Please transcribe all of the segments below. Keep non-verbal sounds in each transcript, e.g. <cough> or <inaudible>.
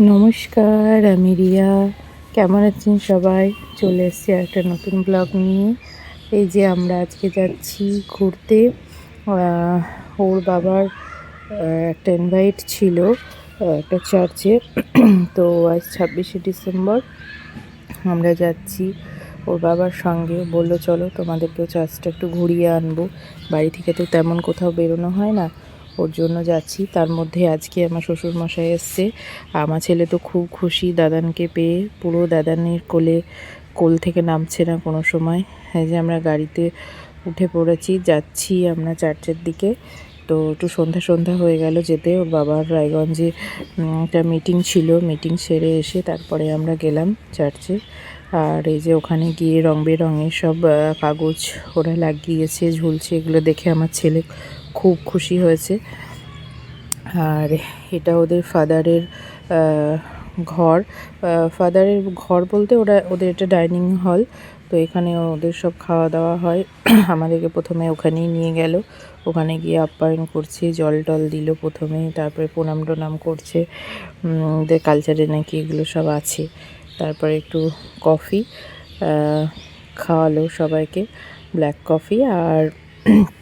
নমস্কার, আমি রিয়া। কেমন আছেন সবাই? চলে এসেছি একটা নতুন ব্লগ নিয়ে। এই যে আমরা আজকে যাচ্ছি ঘুরতে। ওর বাবার একটা ইনভাইট ছিল একটা চার্চে <clears throat> তো আজ ছাব্বিশে ডিসেম্বর। আমরা যাচ্ছি ওর বাবার সঙ্গে। বলল, চলো তোমাদেরকেও চার্চটা একটু ঘুরিয়ে আনব। বাড়ি থেকে তো তেমন কোথাও বেরোনো হয় না। ওর জন্য যাচ্ছি। তার মধ্যে আজকে আমার শ্বশুর মশাই এসছে আমার ছেলে তো খুব খুশি, দাদানকে পেয়ে। পুরো দাদানের কোলে, কোল থেকে নামছে না কোনো সময়। এই যে আমরা গাড়িতে উঠে পড়েছি, যাচ্ছি আমরা চার্চের দিকে। তো একটু সন্ধ্যা সন্ধ্যা হয়ে গেল যেতে। ওর বাবার রায়গঞ্জে একটা মিটিং ছিল। মিটিং সেরে এসে তারপরে আমরা গেলাম চার্চে। আর এই যে ওখানে গিয়ে রং বেরঙের সব কাগজ ওরা লাগিয়েছে, ঝুলছে। এগুলো দেখে আমার ছেলে খুব খুশি হয়েছে। আর এটা ওদের ফাদারের ঘর। ফাদারের ঘর বলতে ওরা, ওদের এটা ডাইনিং হল। তো এখানে ওদের সব খাওয়া দাওয়া হয়। <clears throat> আমাদেরকে প্রথমে ওখানেই নিয়ে গেল। ওখানে গিয়ে আপ্যায়ন করছে, জল টল দিল প্রথমে, তারপরে প্রণাম টনাম করছে। ওদের কালচারে নাকি এগুলো সব আছে। তারপরে একটু কফি খাওয়ালো সবাইকে ব্ল্যাক কফি আর <clears throat>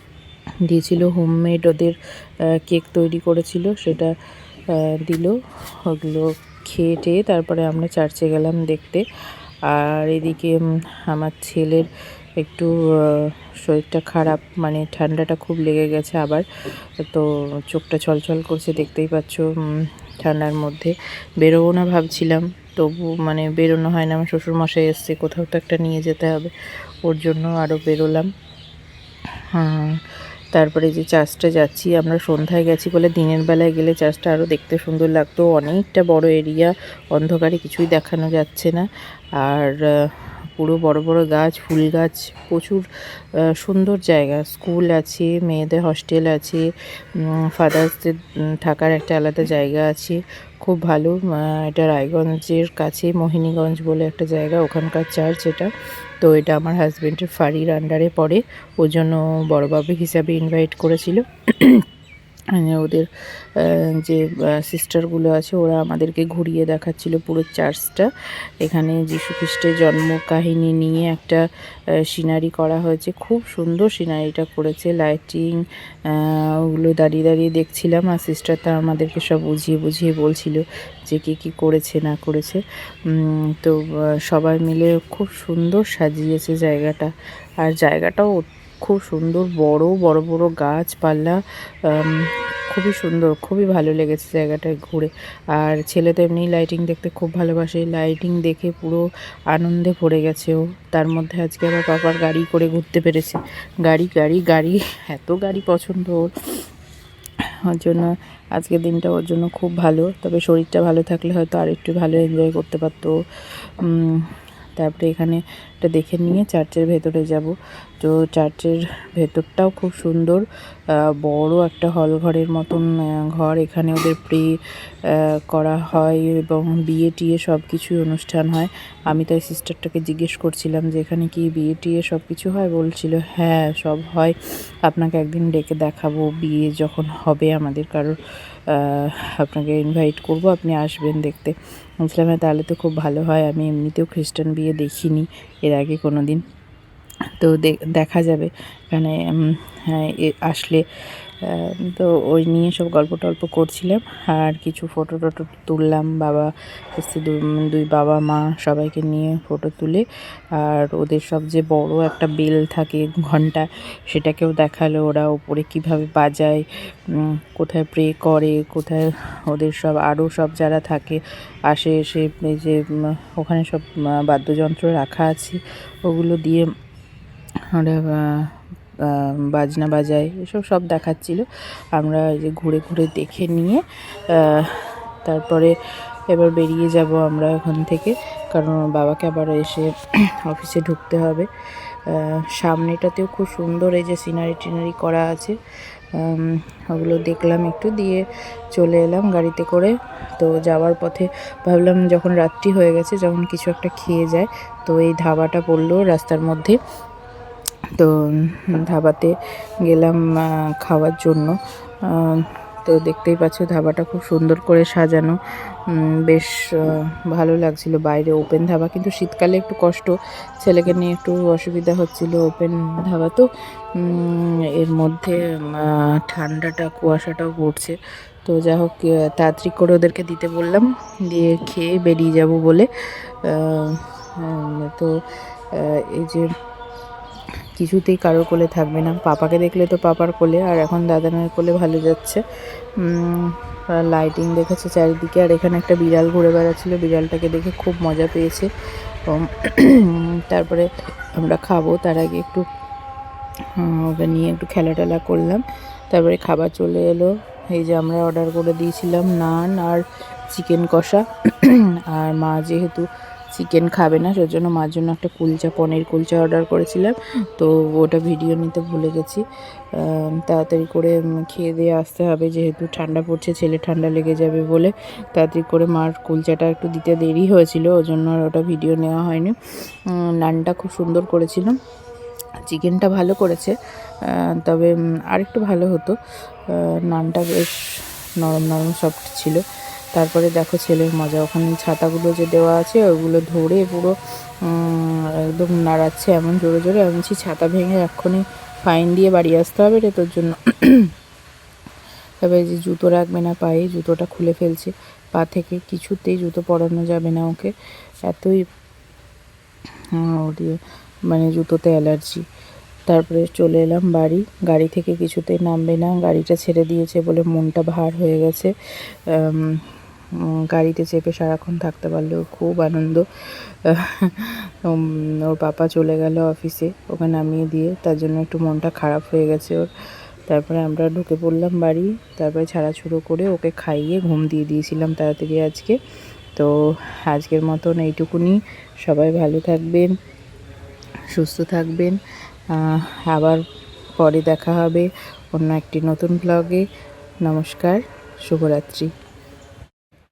দিয়েছিল হোমমেড ওদের কেক তৈরি করেছিল, সেটা দিল। ওগুলো খেয়ে টেয়ে তারপরে আমরা চার্চে গেলাম দেখতে। আর এদিকে আমার ছেলের একটু শরীরটা খারাপ মানে ঠান্ডাটা খুব লেগে গেছে আবার। তো চোখটা ছলছল করছে, দেখতেই পাচ্ছ ঠান্ডার মধ্যে। বেরোবো না ভাবছিলাম, তবু মানে বেরোনো হয় না, আমার শ্বশুরমশাই এসছে, কোথাও তো একটা নিয়ে যেতে হবে। ওর জন্য আরও বেরোলাম। তারপরে যে চার্চটা যাচ্ছি, আমরা সন্ধ্যায় গেছি বলে দিনের বেলায় গেলে চার্চটা আরও দেখতে সুন্দর লাগতো। অনেকটা বড় এরিয়া অন্ধকারে কিছুই দেখানো যাচ্ছে না। আর পুরো বড় বড় গাছ, ফুল গাছ, প্রচুর সুন্দর জায়গা। স্কুল আছে, মেয়েদের হস্টেল আছে ফাদার্সদের থাকার একটা আলাদা জায়গা আছে। খুব ভালো এটা রায়গঞ্জের কাছে মোহিনীগঞ্জ বলে একটা জায়গা, ওখানকার চার্চ এটা। তো এটা আমার হাজব্যান্ডের ফাড়ির আন্ডারে পড়ে। ওই জন্য বড়বাবু হিসাবে ইনভাইট করেছিল। ওদের যে সিস্টারগুলো আছে, ওরা আমাদেরকে ঘুরিয়ে দেখাচ্ছিল পুরো চার্চটা এখানে যীশু খ্রিস্টের জন্ম কাহিনী নিয়ে একটা সিনারি করা হয়েছে। খুব সুন্দর সিনারিটা করেছে। লাইটিং ওগুলো দাঁড়িয়ে দাঁড়িয়ে দেখছিলাম আর সিস্টার তা আমাদেরকে সব বুঝিয়ে বুঝিয়ে বলছিল যে কী কী করেছে, না করেছে। তো সবাই মিলে খুব সুন্দর সাজিয়েছে জায়গাটা। আর জায়গাটাও খুব সুন্দর, বড় বড় বড় গাছপালা খুবই সুন্দর, খুবই ভালো লেগেছে জায়গাটায় ঘুরে। আর ছেলে তো এমনি লাইটিং দেখতে খুব ভালোবাসে লাইটিং দেখে পুরো আনন্দে ভরে গেছে ও। তার মধ্যে আজকে আবার বাবার গাড়ি করে ঘুরতে পেরেছে। গাড়ি গাড়ি গাড়ি, এত গাড়ি পছন্দ ওর। ওর জন্য আজকের দিনটা ওর জন্য খুব ভালো, তবে শরীরটা ভালো থাকলে হয়তো আর একটু ভালো এনজয় করতে পারতো তারপরে এখানে এটা দেখে নিয়ে চার্চের ভেতরে যাব। তো চার্চের ভেতরটাও খুব সুন্দর। বড় একটা হল ঘরের মতন ঘর। এখানে ওদের প্রে করা হয় এবং বিয়ে টিয়ে সব কিছুই অনুষ্ঠান হয়। আমি তাই সিস্টারটাকে জিজ্ঞেস করছিলাম যে, এখানে কি বিয়ে টিয়ে সব কিছু হয়? বলছিল হ্যাঁ সব হয়। আপনাকে একদিন ডেকে দেখাবো বিয়ে যখন হবে আমাদের কারোর। আপনাকে ইনভাইট করব আপনি আসবেন দেখতে। বলছিলাম তাহলে তো খুব ভালো হয় আমি এমনিতেও খ্রিস্টান বিয়ে দেখিনি এর আগে কোনো দিন তো দেখা যাবে। এখানে হ্যাঁ, আসলে তো ওই নিয়ে সব গল্প টল্প করছিলাম। আর কিছু ফটো টটো তুললাম, বাবা, এসছে দুই বাবা, মা সবাইকে নিয়ে ফটো তুলে। আর ওদের সব যে বড় একটা বেল থাকে ঘণ্টা, সেটাকেও দেখাল ওরা ওপরে কীভাবে বাজায় কোথায় প্রে করে, কোথায় ওদের সব, আরও সব যারা থাকে, আসে, এসে এই যে ওখানে সব বাদ্যযন্ত্র রাখা আছে, ওগুলো দিয়ে ওরা বাজনা বাজায়, এসব সব দেখাচ্ছিল। আমরা এই যে ঘুরে ঘুরে দেখে নিয়ে তারপরে এবার বেরিয়ে যাব আমরা ওখান থেকে, কারণ বাবাকে আবার এসে অফিসে ঢুকতে হবে। সামনেটাতেও খুব সুন্দর এই যে সিনারি টিনারি করা আছে। ওগুলো দেখলাম একটু, দিয়ে চলে এলাম গাড়িতে করে। তো যাওয়ার পথে ভাবলাম যখন রাত্রি হয়ে গেছে, যখন কিছু একটা খেয়ে যায়, তো এই ধাবাটা পড়ল রাস্তার মধ্যে। তো ধাবাতে গেলাম খাওয়ার জন্য। তো দেখতেই পাচ্ছ ধাবাটা খুব সুন্দর করে সাজানো। বেশ ভালো লাগছিল বাইরে ওপেন ধাবা। কিন্তু শীতকালে একটু কষ্ট, ছেলেকে নিয়ে একটু অসুবিধা হচ্ছিল ওপেন ধাবা। তো এর মধ্যে ঠান্ডাটা, কুয়াশাটাও পড়ছে। তো যা হোক তাড়াতাড়ি করে ওদেরকে দিতে বললাম। দিয়ে খেয়ে বেরিয়ে যাব বলে। তো এই যে কিছুতেই কারোর কোলে থাকবে না। পাপাকে দেখলে তো পাপার কোলে, আর এখন দাদানের কোলে ভালো যাচ্ছে। লাইটিং দেখেছে চারিদিকে, আর এখানে একটা বিড়াল ঘুরে বেড়াচ্ছিলো। বিড়ালটাকে দেখে খুব মজা পেয়েছে। তারপরে আমরা খাব। তার আগে একটু ওকে নিয়ে একটু খেলা টেলা করলাম। তারপরে খাবার চলে এলো। এই যে আমরা অর্ডার করে দিয়েছিলাম নান আর চিকেন কষা। আর মা যেহেতু চিকেন খাবে না, সেজন্য জন্য মার জন্য একটা কুলচা, পনির কুলচা অর্ডার করেছিলাম। তো ওটা ভিডিও নিতে ভুলে গেছি। তাড়াতাড়ি করে খেয়ে দিয়ে আসতে হবে, যেহেতু ঠান্ডা পড়ছে, ছেলে ঠান্ডা লেগে যাবে বলে তাড়াতাড়ি করে মার কুলচাটা একটু দিতে দেরি হয়েছিল ওই জন্য আর ওটা ভিডিও নেওয়া হয়নি। নানটা খুব সুন্দর করেছিলাম চিকেনটা ভালো করেছে। তবে আরেকটু ভালো হতো। নানটা বেশ নরম নরম সফট ছিল। তারপরে দেখো ছেলের মজা, ওখানে ছাতাগুলো যে দেওয়া আছে, ওগুলো ধরে পুরো একদম নাড়াচ্ছে এমন জোরে জোরে। আমি ছাতা ভেঙে এক্ষুনি ফাইন দিয়ে বাড়ি আসতে হবে রে তোর জন্য। তবে যে জুতো রাখবে না পায়ে, জুতোটা খুলে ফেলছে। পা থেকে কিছুতেই জুতো পরানো যাবে না ওকে। এতই মানে জুতোতে অ্যালার্জি। তারপরে চলে এলাম বাড়ি। গাড়ি থেকে কিছুতেই নামবে না। গাড়িটা ছেড়ে দিয়েছে বলে মনটা ভার হয়ে গেছে। গাড়িতে চেপে সারাক্ষণ থাকতে পারলেও খুব আনন্দ। ওর পাপা চলে গেল অফিসে ওকে নামিয়ে দিয়ে, তার জন্য একটু মনটা খারাপ হয়ে গেছে ওর। তারপরে আমরা ঢুকে পড়লাম বাড়ি, তারপরে ছাড়াছুড়ো করে ওকে খাইয়ে ঘুম দিয়ে দিয়েছিলাম তাড়াতাড়ি আজকে। তো আজকের মতন এইটুকুনি। সবাই ভালো থাকবেন, সুস্থ থাকবেন। আবার পরে দেখা হবে অন্য একটি নতুন ব্লগে নমস্কার, শুভরাত্রি।